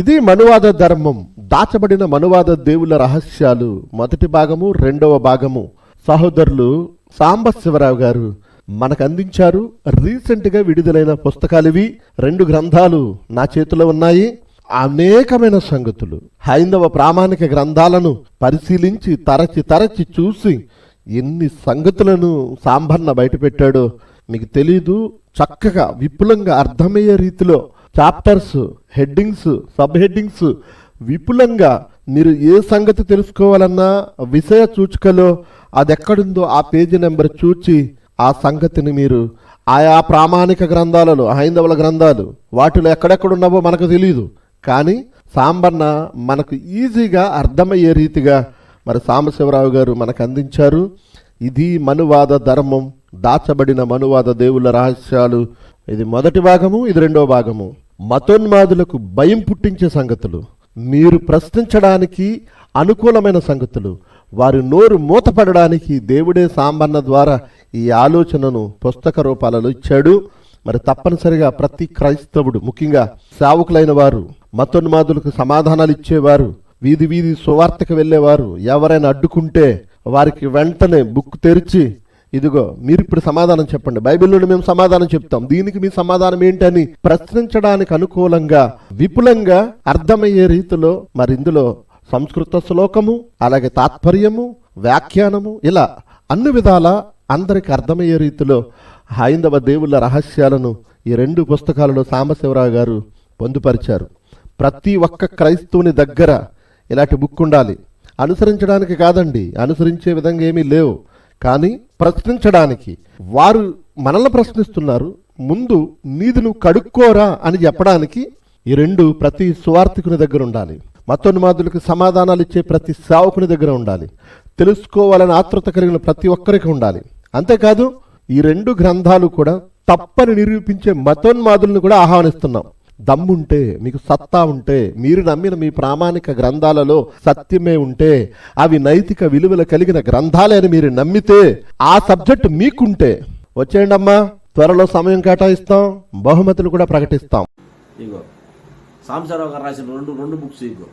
ఇది మనువాద ధర్మం. దాచబడిన మనువాద దేవుల రహస్యాలు. మొదటి భాగము రెండవ భాగము. సహోదరులు సాంబ శివరావు గారు మనకు అందించారు రీసెంట్గా విడుదలైన పుస్తకాలు ఇవి రెండు గ్రంథాలు నా చేతిలో ఉన్నాయి. అనేకమైన సంగతులు. హైందవ ప్రామాణిక గ్రంథాలను పరిశీలించి తరచి తరచి చూసి ఎన్ని సంగతులను సాంబన్న బయటపెట్టాడో మీకు తెలీదు. చక్కగా విపులంగా అర్థమయ్యే రీతిలో చాప్టర్స్ హెడ్డింగ్స్ సబ్ హెడ్డింగ్స్. విపులంగా మీరు ఏ సంగతి తెలుసుకోవాలన్నా విషయ సూచికలో అది ఎక్కడుందో ఆ పేజీ నెంబర్ చూచి ఆ సంగతిని మీరు ఆయా ప్రామాణిక గ్రంథాలలో హైందవుల గ్రంథాలు వాటిలో ఎక్కడెక్కడున్నావో మనకు తెలియదు కానీ సాంబన్న మనకు ఈజీగా అర్థమయ్యే రీతిగా మరి సాంబశివరావు గారు మనకు అందించారు. ఇది మనువాద ధర్మం దాచబడిన మనువాద దేవుల రహస్యాలు. ఇది మొదటి భాగము ఇది రెండో భాగము. మతోన్మాదులకు భయం పుట్టించే సంగతులు మీరు ప్రశ్నించడానికి అనుకూలమైన సంగతులు వారి నోరు మూతపడడానికి దేవుడే సాంబన్న ద్వారా ఈ ఆలోచనను పుస్తక రూపాలలో ఇచ్చాడు. మరి తప్పనిసరిగా ప్రతి క్రైస్తవుడు ముఖ్యంగా సేవకులైన వారు మతోన్మాదులకు సమాధానాలు ఇచ్చేవారు వీధి వీధి సువార్తకు వెళ్ళేవారు ఎవరైనా అడ్డుకుంటే వారికి వెంటనే బుక్ తెరిచి ఇదిగో మీరు ఇప్పుడు సమాధానం చెప్పండి. బైబిల్లోని మేము సమాధానం చెప్తాం. దీనికి మీ సమాధానం ఏంటని ప్రశ్నించడానికి అనుకూలంగా విపులంగా అర్థమయ్యే రీతిలో మరి ఇందులో సంస్కృత శ్లోకము అలాగే తాత్పర్యము వ్యాఖ్యానము ఇలా అన్ని విధాల అందరికి అర్థమయ్యే రీతిలో హైందవ దేవుళ్ళ రహస్యాలను ఈ రెండు పుస్తకాలలో సాంబశివరావు గారు పొందుపరిచారు. ప్రతి ఒక్క క్రైస్తవుని దగ్గర ఇలాంటి బుక్ ఉండాలి. అనుసరించడానికి కాదండి. అనుసరించే విధంగా ఏమీ లేవు. కానీ ప్రశ్నించడానికి వారు మనల్ని ప్రశ్నిస్తున్నారు ముందు నీది నువ్వు కడుక్కోరా అని చెప్పడానికి ఈ రెండు ప్రతి సువార్థికుని దగ్గర ఉండాలి. మతోన్మాదులకు సమాధానాలు ఇచ్చే ప్రతి సేవకుని దగ్గర ఉండాలి. తెలుసుకోవాలని ఆతృత కలిగిన ప్రతి ఒక్కరికి ఉండాలి. అంతేకాదు ఈ రెండు గ్రంథాలు కూడా తప్పని నిరూపించే మతోన్మాదులను కూడా ఆహ్వానిస్తున్నాం. దమ్ముంటే మీకు సత్తా ఉంటే మీరు నమ్మిన మీ ప్రామాణిక గ్రంథాలలో సత్యమే ఉంటే అవి నైతిక విలువలు కలిగిన గ్రంథాలే అని మీరు నమ్మితే ఆ సబ్జెక్ట్ మీకుంటే వచ్చేయండి అమ్మా త్వరలో సమయం కేటాయిస్తాం బహుమతులు కూడా ప్రకటిస్తాం. ఇగో సాంబశివరావు గారు రాసిన రెండు రెండు బుక్స్ ఇగో.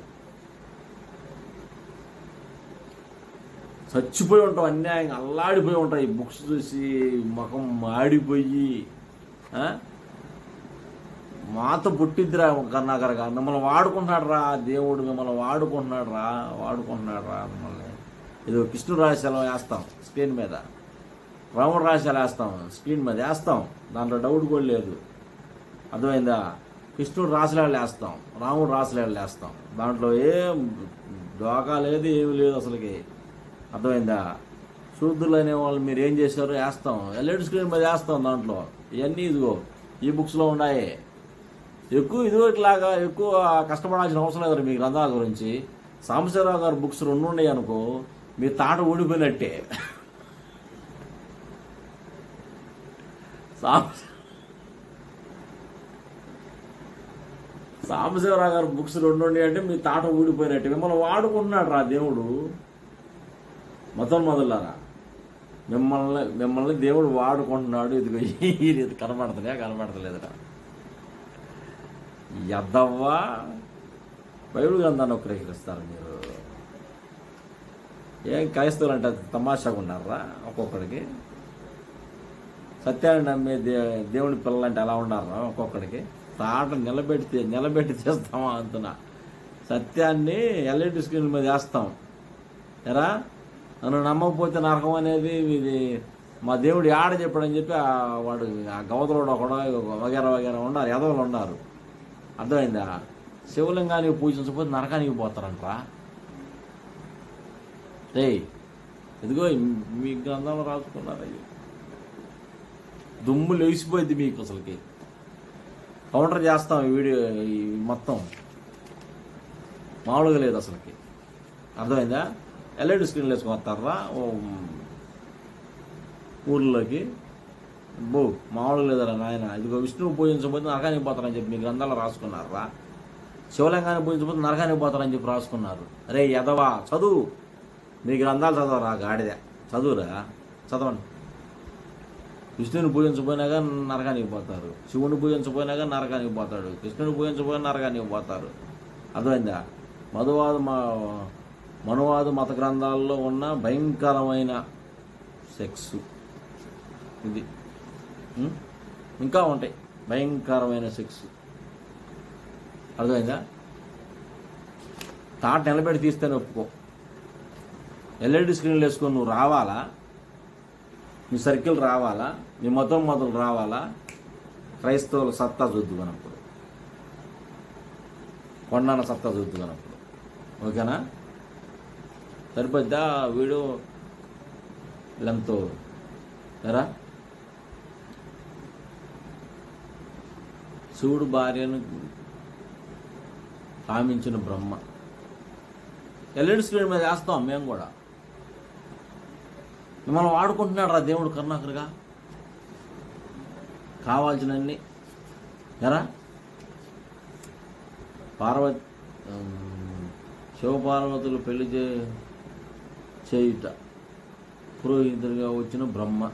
చచ్చిపోయి ఉంటాం అన్యాయంగా అల్లాడిపోయి ఉంటాయి ఈ బుక్స్ చూసి ముఖం మాడిపోయి మాతో పుట్టిద్దిరా కర్ణాకర్ గారు. మిమ్మల్ని వాడుకుంటున్నాడు రా దేవుడు మిమ్మల్ని వాడుకుంటున్నాడు రా వాడుకుంటున్నాడు రా మిమ్మల్ని. ఏదో కృష్ణుడు రాశాలు వేస్తాం స్క్రీన్ మీద. రాముడు రాశాలు వేస్తాం స్క్రీన్ మీద వేస్తాం. దాంట్లో డౌట్ కూడా లేదు. అర్థమైందా? కృష్ణుడు రాసలేళ్ళు వేస్తాం రాముడు రాసలేళ్ళు వేస్తాం. దాంట్లో ఏం దోకా లేదు ఏమి లేదు అసలుకి. అర్థమైందా? శూద్రులు అనేవాళ్ళు మీరు ఏం చేశారు వేస్తాం. ఎల్ఈడి స్క్రీన్ మీద వేస్తాం దాంట్లో. ఇవన్నీ ఇదిగో ఈ బుక్స్లో ఉన్నాయి. ఎక్కువ ఇదిగో ఇట్లాగా ఎక్కువ కష్టపడాల్సిన అవసరం లేదు మీ గ్రంథాల గురించి. సాంబశివరావు గారు బుక్స్ రెండు ఉన్నాయి అనుకో మీ తాట ఊడిపోయినట్టే. సాంబశివరావు గారు బుక్స్ రెండు ఉన్నాయి అంటే మీ తాట ఊడిపోయినట్టే. మిమ్మల్ని వాడుకుంటున్నాడు రా దేవుడు. మొత్తం మొదలారా మిమ్మల్ని మిమ్మల్ని దేవుడు వాడుకుంటున్నాడు. ఇదిగో ఈ కనబడతలేదురా. ఎద్దవ్వా బైబిల్ గ్రంథాన్ని ఉపయోగిస్తారు మీరు. ఏం క్రైస్తవులు అంటే తమాషాగా ఉన్నారా ఒక్కొక్కడికి? సత్యాన్ని నమ్మే దే దేవుని పిల్లలంటే ఎలా ఉన్నారా ఒక్కొక్కడికి? తాట నిలబెడితే నిలబెట్టి చేస్తామా అంటున్నా. సత్యాన్ని ఎల్ఈడి స్క్రీన్ మీద వేస్తాం. ఎరా? నన్ను నమ్మకపోతే నరకం అనేది ఇది మా దేవుడు ఆడ చెప్పాడని చెప్పి వాడు ఆ గవతలోడు ఒకడు వగేర వగేర ఉన్నారు ఎదవలు ఉన్నారు. అర్థమైందా? శివలింగానికి పూజించకపోతే నరకానికి పోతారంట్రా. రే ఇదిగో మీ గ్రంథంలో రాసుకున్నారు అయ్యి. దుమ్ము లేచిపోయింది మీకు అసలుకి. కౌంటర్ చేస్తాం ఈ వీడియో ఈ మొత్తం. మామూలుగా లేదు అసలుకి. అర్థమైందా? ఎల్ఈడి స్క్రీన్లు వేసుకొని వస్తారా? ఓ. ఊర్లోకి. బో మామూలుగా లేదరా నాయన. ఇదిగో విష్ణువు పూజించబోతే నరకానికి పోతారని చెప్పి మీ గ్రంథాలు రాసుకున్నారా శివలింగాన్ని పూజించబోతే నరకానికి పోతారని చెప్పి రాసుకున్నారు. అరే యదవా చదువు. మీ గ్రంథాలు చదవరా గాడిద? చదువురా? చదవండి. విష్ణుని పూజించపోయినా నరకానికి పోతారు. శివుని పూజించపోయినా నరకానికి పోతాడు. కృష్ణుని పూజించపోయినా నరకానికి పోతారు. అర్థమైందా? మధువాద మా మనువాదు మత గ్రంథాల్లో ఉన్న భయంకరమైన సెక్స్. ఇది. ఇంకా ఉంటాయి. భయంకరమైన సెక్స్ అర్థమైందా? తాట నిలబెట్టి తీస్తేనే ఒప్పుకో ఎల్ఈడి స్క్రీన్లు వేసుకొని నువ్వు రావాలా? నీ సర్కిల్ రావాలా? నీ మతం మొదలు రావాలా? క్రైస్తవుల సత్తా చూద్దుకున్నప్పుడు కొండాన సత్తా చూద్దుకున్నప్పుడు ఓకేనా? సరిపోద్దా? వీడు లెంత్ ఎరా శివుడు భార్యను కామించిన బ్రహ్మ. ఎల్ఈడి స్క్రీన్ మీద వేస్తాం మేము కూడా. మిమ్మల్ని వాడుకుంటున్నాడు రా దేవుడు కరుణాకరుగా. కావాల్సినన్ని. ఎరా? పార్వతి శివపార్వతులు పెళ్ళి చే చేయుట. పురోహితుడిగా వచ్చిన బ్రహ్మ.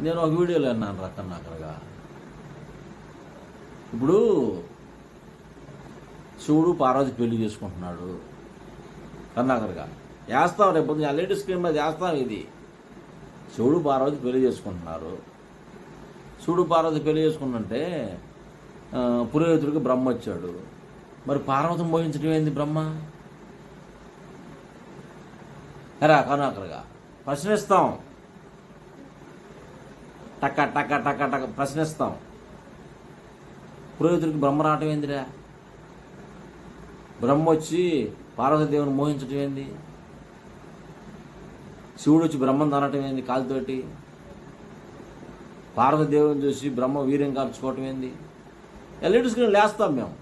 నేను ఒక వీడియోలో అన్నాను రా కరుణాకరుగా ఇప్పుడు శివుడు పార్వతి పెళ్ళి చేసుకుంటున్నాడు కర్ణాకర్గా వేస్తాం రేపు పొద్దున్న ఎల్ఈడి స్క్రీన్ మీద వేస్తాం ఇది. శివుడు పార్వతి పెళ్ళి చేసుకుంటున్నారు. శివుడు పార్వతి పెళ్ళి చేసుకుంటుంటే పురోహితుడికి బ్రహ్మ వచ్చాడు. మరి పార్వతం మోహించడం ఏంది బ్రహ్మ? అరే కర్ణాకర్గా ప్రశ్నిస్తాం. టక్క టక్క టక్క టక్క ప్రశ్నిస్తాం. పురోహితుడికి బ్రహ్మరాటం ఏందిరా? బ్రహ్మ వచ్చి పార్వతీదేవుని మోహించటం ఏంది? శివుడు వచ్చి బ్రహ్మం తనటం ఏంది కాలుతోటి? పార్వతీదేవుని చూసి బ్రహ్మ వీర్యం కాల్చుకోవటం ఏంది? ఎల్ఈడి స్క్రీన్ లేస్తాం మేము.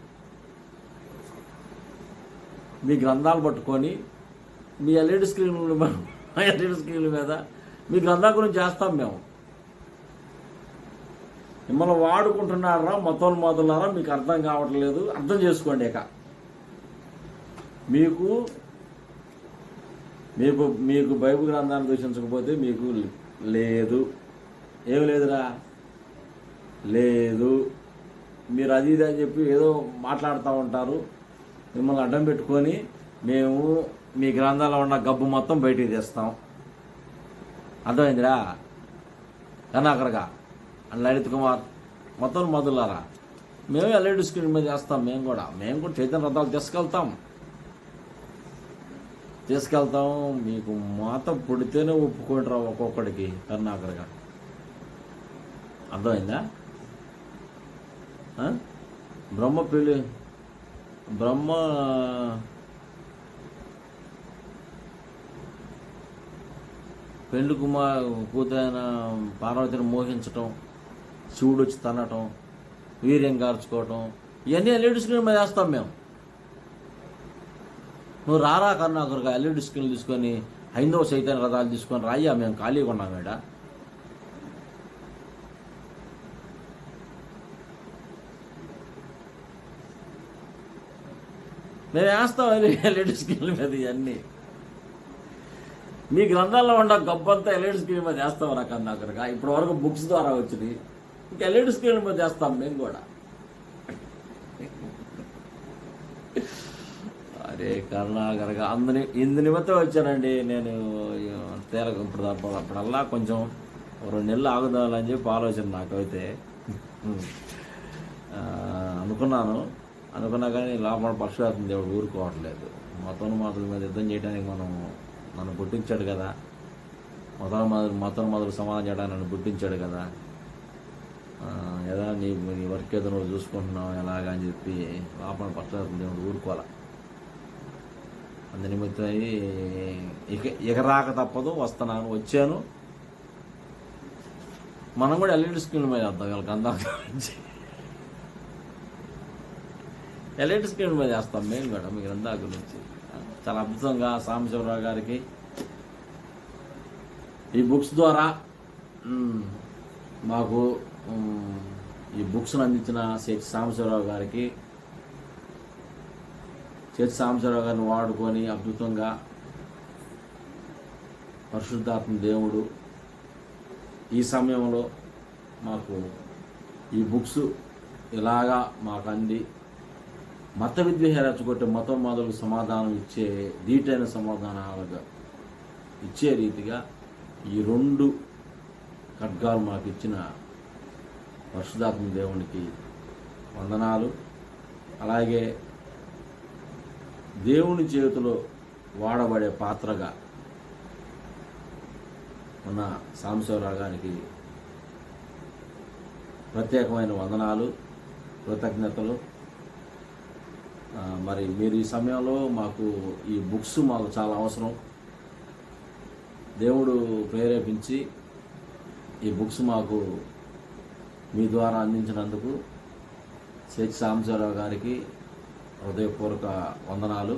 మీ గ్రంథాలు పట్టుకొని మీ ఎల్ఈడి స్క్రీన్లు ఎల్ఈడీ ఎల్ఈడి స్క్రీన్ల మీద మీ గ్రంథాల గురించి చేస్తాం మేము. మిమ్మల్ని వాడుకుంటున్నారా మొత్తం మొదలారా మీకు అర్థం కావట్లేదు. అర్థం చేసుకోండి ఇక. మీకు మీకు మీకు బైబిల్ గ్రంథాన్ని దూషించకపోతే మీకు లేదు. ఏమి లేదురా? లేదు. మీరు అది ఇది అని చెప్పి ఏదో మాట్లాడుతూ ఉంటారు. మిమ్మల్ని అడ్డం పెట్టుకొని మేము మీ గ్రంథాల్లో ఉన్న గబ్బు మొత్తం బయటికి తెస్తాం. అర్థమైందిరా? కర్ణాకరగా అండ్ లలిత్ కుమార్. మొత్తం మొదలారా? మేమే ఎల్ఈడి స్క్రీన్ మీద చేస్తాం మేము కూడా. మేము కూడా చైతన్య రథాలు తీసుకెళ్తాం. తీసుకెళ్తాం మీకు మాత పుడితేనే ఒప్పుకుంటారా ఒక్కొక్కడికి కర్ణాకరగా అర్థమైందా? బ్రహ్మ పెళ్ళి బ్రహ్మ పెళ్ళి కుమార్ కూతైన పార్వతిని మోహించటం. శివుడు వచ్చి తనటం వీర్యం కార్చుకోవటం ఇవన్నీ ఎల్ఈడి స్క్రీన్ మీద వేస్తాం మేము. నువ్వు రారా కర్ణాకరుగా ఎల్ఈడి స్క్రీన్లు తీసుకొని హైందవ చైతన్య రథాలు తీసుకొని రాయ్యా మేము ఖాళీగా ఉన్నాం మేడ మేము వేస్తాం ఎల్ఈడి స్క్రీన్ల మీద ఇవన్నీ. మీ గ్రంథాల్లో ఉన్న గబ్బంతా ఎల్ఈడి స్క్రీన్ మీద వేస్తాం రా కర్ణాకరుగా. ఇప్పటి వరకు బుక్స్ ద్వారా వచ్చింది ఇంకా ఎల్ఈడి స్క్రీన్ మీద చేస్తాం మేము కూడా. అరే కరుణాకరగా అందు ఇందు నిమిత్తం వచ్చానండి నేను తేలక ఇప్పుడు అప్పుడల్లా కొంచెం రెండు నెలలు ఆగుదామని చెప్పి ఆలోచన నాకైతే. అనుకున్నాను. అనుకున్నా కానీ లోపల పరశురాత్మ దేవుడు ఊరుకోవట్లేదు. మతం మాతల మీద యుద్ధం చేయడానికి మనం నన్ను పుట్టించాడు కదా. మతం మొదలు మతం మొదలు సమాధానం చేయడానికి నన్ను పుట్టించాడు కదా. ఎలా నీ నీ వర్క్ ఏదో నువ్వు చూసుకుంటున్నావు ఎలాగా అని చెప్పి లోపల పరశురాత్మ దేవుడు ఊరుకోవాలి? అందు నిమిత్తం అయ్యి ఇక ఇకరాక తప్పదు వస్తున్నాను వచ్చాను. మనం కూడా ఎల్ఈడి స్క్రీన్ మీద వేద్దాం వీళ్ళకి అందాం ఎల్ఈడి స్క్రీన్ మీద వేస్తాం మేము కూడా మీ గ్రంథాల గురించి. చాలా అద్భుతంగా సాంబశివరావు గారికి ఈ బుక్స్ ద్వారా మాకు ఈ బుక్స్ను అందించిన శేఖ్ సాంబశివరావు గారికి చేతి సాంబశివరావు గారిని వాడుకొని అద్భుతంగా పరిశుద్ధాత్మ దేవుడు ఈ సమయంలో మాకు ఈ బుక్స్ ఇలాగా మాకు అంది. మత విద్వేష రెచ్చగొట్టే మతం మొదలు సమాధానం ఇచ్చే దీటైన సమాధానాలుగా ఇచ్చే రీతిగా ఈ రెండు ఖడ్గాలు మాకు ఇచ్చిన పరిశుధాత్మ దేవునికి వందనాలు. అలాగే దేవుని చేతిలో వాడబడే పాత్రగా ఉన్న సాంబశివరావు గారికి ప్రత్యేకమైన వందనాలు కృతజ్ఞతలు. మరి మీరు ఈ సమయంలో మాకు ఈ బుక్స్ మాకు చాలా అవసరం. దేవుడు ప్రేరేపించి ఈ బుక్స్ మాకు మీ ద్వారా అందించినందుకు శేఖ్ సాంబశివరావు గారికి హృదయపూర్వక వందనాలు.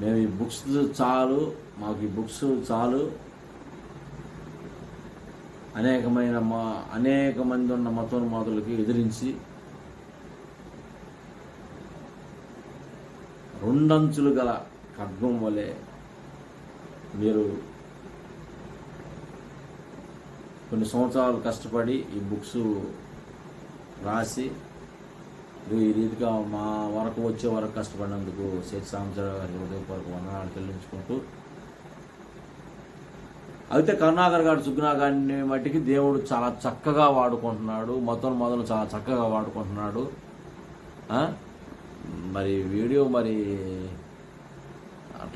మేము ఈ బుక్స్ చాలు మాకు ఈ బుక్స్ చాలు. అనేకమైన మా అనేక మంది ఉన్న మతోన్మాతులకి ఎదిరించి రెండంచులు గల ఖడ్గం వలె మీరు కొన్ని సంవత్సరాలు కష్టపడి ఈ బుక్స్ రాసి ఈ రీతిగా మా వరకు వచ్చే వరకు కష్టపడినందుకు శేఖ్ సాంబశివరావు గారికి హృదయపూర్వక వందనాలు చెల్లించుకుంటూ అయితే కరుణాకర్ గారు సుగ్నా గారిని మట్టికి దేవుడు చాలా చక్కగా వాడుకుంటున్నాడు మొత్తం మొదలు చాలా చక్కగా వాడుకుంటున్నాడు. మరి వీడియో మరి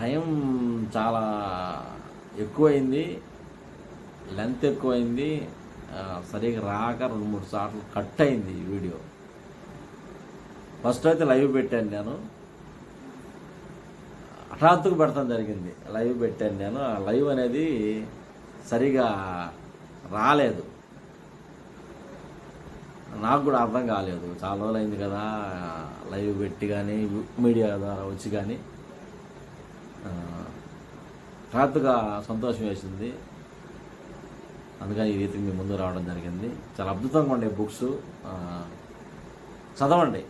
టైం చాలా ఎక్కువైంది. లెంత్ ఎక్కువైంది. సరిగా రాక రెండు మూడు సార్లు కట్ అయింది ఈ వీడియో. ఫస్ట్ అయితే లైవ్ పెట్టాను నేను. హఠాత్తుకు పెడతాం జరిగింది. లైవ్ పెట్టాను నేను. ఆ లైవ్ అనేది సరిగా రాలేదు. నాకు కూడా అర్థం కాలేదు. చాలా రోజులు అయింది కదా లైవ్ పెట్టి కానీ మీడియా ద్వారా వచ్చి కానీ. ఆ, హఠాత్తుగా సంతోషం వేసింది. అందుకని ఈ రీతి మీ ముందు రావడం జరిగింది. చాలా అద్భుతంగా ఉండే బుక్స్. చదవండి.